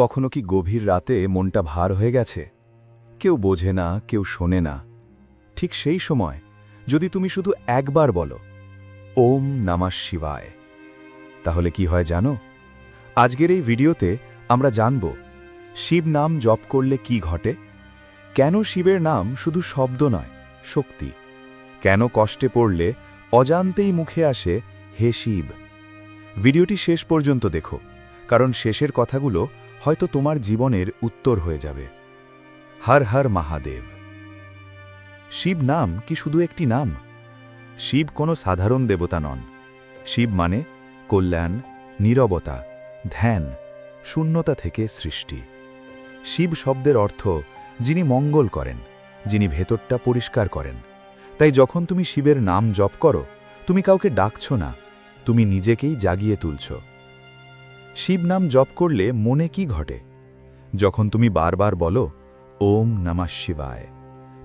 কখনো কি গভীর রাতে মনটা ভার হয়ে গেছে? কেউ বোঝে না, কেউ শোনে না। ঠিক সেই সময়, যদি তুমি শুধু একবার বলো, ওম নামা শিবায় তাহলে কি হয় জানো? আজকের এই ভিডিওতে আমরা জানব, শিব নাম জপ করলে কি ঘটে? কেন শিবের নাম শুধু শব্দ নয়, শক্তি? কেন কষ্টে পড়লে অজান্তেই মুখে আসে, হে শিব ভিডিওটি শেষ পর্যন্ত দেখো, কারণ শেষের কথাগুলো হয়তো তোমার জীবনের উত্তর হয়ে যাবে। হর হর মহাদেব। শিব নাম কি শুধু একটি নাম? শিব কোনো সাধারণ দেবতা নন। শিব মানে কল্যাণ, নীরবতা, ধ্যান, শূন্যতা থেকে সৃষ্টি। শিব শব্দের অর্থ যিনি মঙ্গল করেন, যিনি ভেতরটা পরিষ্কার করেন। তাই যখন তুমি শিবের নাম জপ করো, তুমি কাউকে ডাকছ না, তুমি নিজেকেই জাগিয়ে তুলছ। শিব নাম জপ করলে মনে কি ঘটে? যখন তুমি বারবার বলো, ওম নমঃ শিবায়,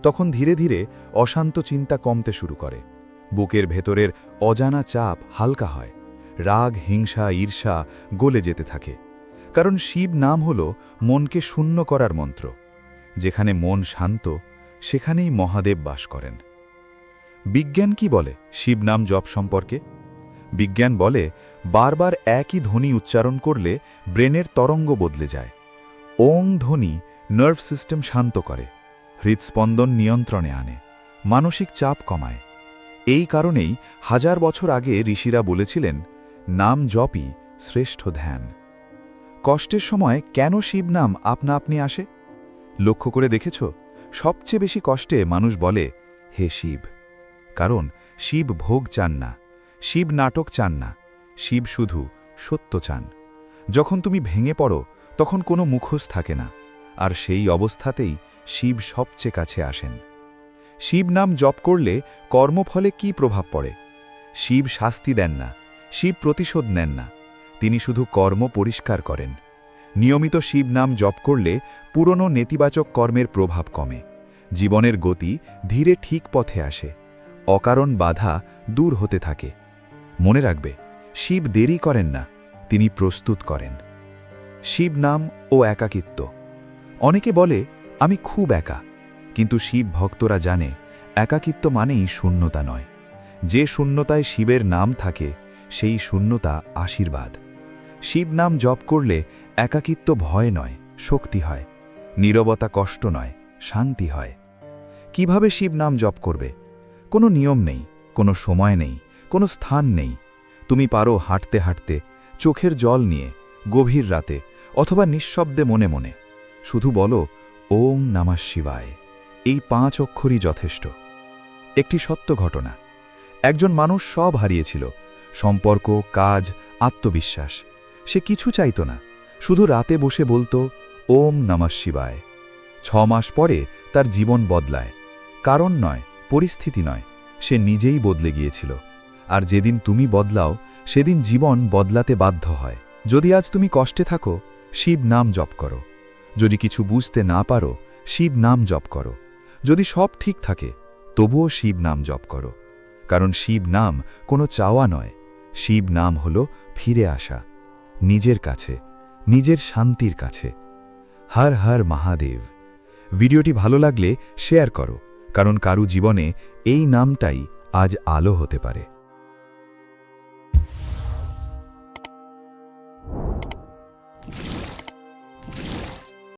তখন ধীরে ধীরে অশান্ত চিন্তা কমতে শুরু করে। বুকের ভেতরের অজানা চাপ হালকা হয়। রাগ, হিংসা, ঈর্ষা গলে যেতে থাকে। কারণ শিব নাম হল মনকে শূন্য করার মন্ত্র। যেখানে মন শান্ত, সেখানেই মহাদেব বাস করেন। বিজ্ঞান কি বলে শিব নাম জপ সম্পর্কে? বিজ্ঞান বলে, বারবার একই ধ্বনি উচ্চারণ করলে ব্রেনের তরঙ্গ বদলে যায়। ওং ধ্বনি নার্ভ সিস্টেম শান্ত করে হৃদস্পন্দন নিয়ন্ত্রণে আনে, মানসিক চাপ কমায়। এই কারণেই হাজার বছর আগে ঋষিরা বলেছিলেন, নাম জপই শ্রেষ্ঠ ধ্যান। কষ্টের সময় কেন শিব নাম আপনা আপনি আসে? লক্ষ্য করে দেখেছ, সবচেয়ে বেশি কষ্টে মানুষ বলে, হে শিব। কারণ শিব ভোগ চান না। শিব নাটক চান না, শিব শুধু সত্য চান। যখন তুমি ভেঙে পড়ো, তখন কোনো মুখোশ থাকে না, আর সেই অবস্থাতেই শিব সবচেয়ে কাছে আসেন। শিব নাম জপ করলে কর্মফলে কি প্রভাব পড়ে? শিব শাস্তি দেন না, শিব প্রতিশোধ নেন না, তিনি শুধু কর্ম পরিষ্কার করেন। নিয়মিত শিব নাম জপ করলে পুরনো নেতিবাচক কর্মের প্রভাব কমে, জীবনের গতি ধীরে ঠিক পথে আসে, অকারণ বাধা দূর হতে থাকে। মনে রাখবে, শিব দেরি করেন না, তিনি প্রস্তুত করেন। শিব নাম ও একাকিত্ব। অনেকে বলে, আমি খুব একা। কিন্তু শিব ভক্তরা জানে, একাকিত্ব মানেই শূন্যতা নয়। যে শূন্যতায় শিবের নাম থাকে, সেই শূন্যতা আশীর্বাদ। শিব নাম জপ করলে একাকিত্ব ভয় নয়, শক্তি হয়। নীরবতা কষ্ট নয়, শান্তি হয়। কীভাবে শিব নাম জপ করবে? কোনো নিয়ম নেই, কোনো সময় নেই কোনো স্থান নেই। তুমি পারো হাঁটতে হাঁটতে, চোখের জল নিয়ে, গভীর রাতে, অথবা নিঃশব্দে মনে মনে। শুধু বলো, ওম নামা শিবায়। এই পাঁচ অক্ষরই যথেষ্ট। একটি সত্য ঘটনা। একজন মানুষ সব হারিয়েছিল। সম্পর্ক, কাজ, আত্মবিশ্বাস। সে কিছু চাইত না। শুধু রাতে বসে বলতো, ওম নমঃ শিবায়। ছ মাস পরে তার জীবন বদলায়। কারণ নয়, পরিস্থিতি নয়, সে নিজেই বদলে গিয়েছিল। আর যেদিন তুমি বদলাও, সেদিন জীবন বদলাতে বাধ্য হয়। যদি আজ তুমি কষ্টে থাকো, শিব নাম জপ করো। যদি কিছু বুঝতে না পারো, শিব নাম জপ করো। যদি সব ঠিক থাকে, তবুও শিব নাম জপ করো। কারণ শিব নাম কোনো চাওয়া নয়। শিব নাম হল ফিরে আসা, নিজের কাছে, নিজের শান্তির কাছে। হর হর মহাদেব। ভিডিওটি ভালো লাগলে শেয়ার করো, কারণ কারু জীবনে এই নামটাই আজ আলো হতে পারে।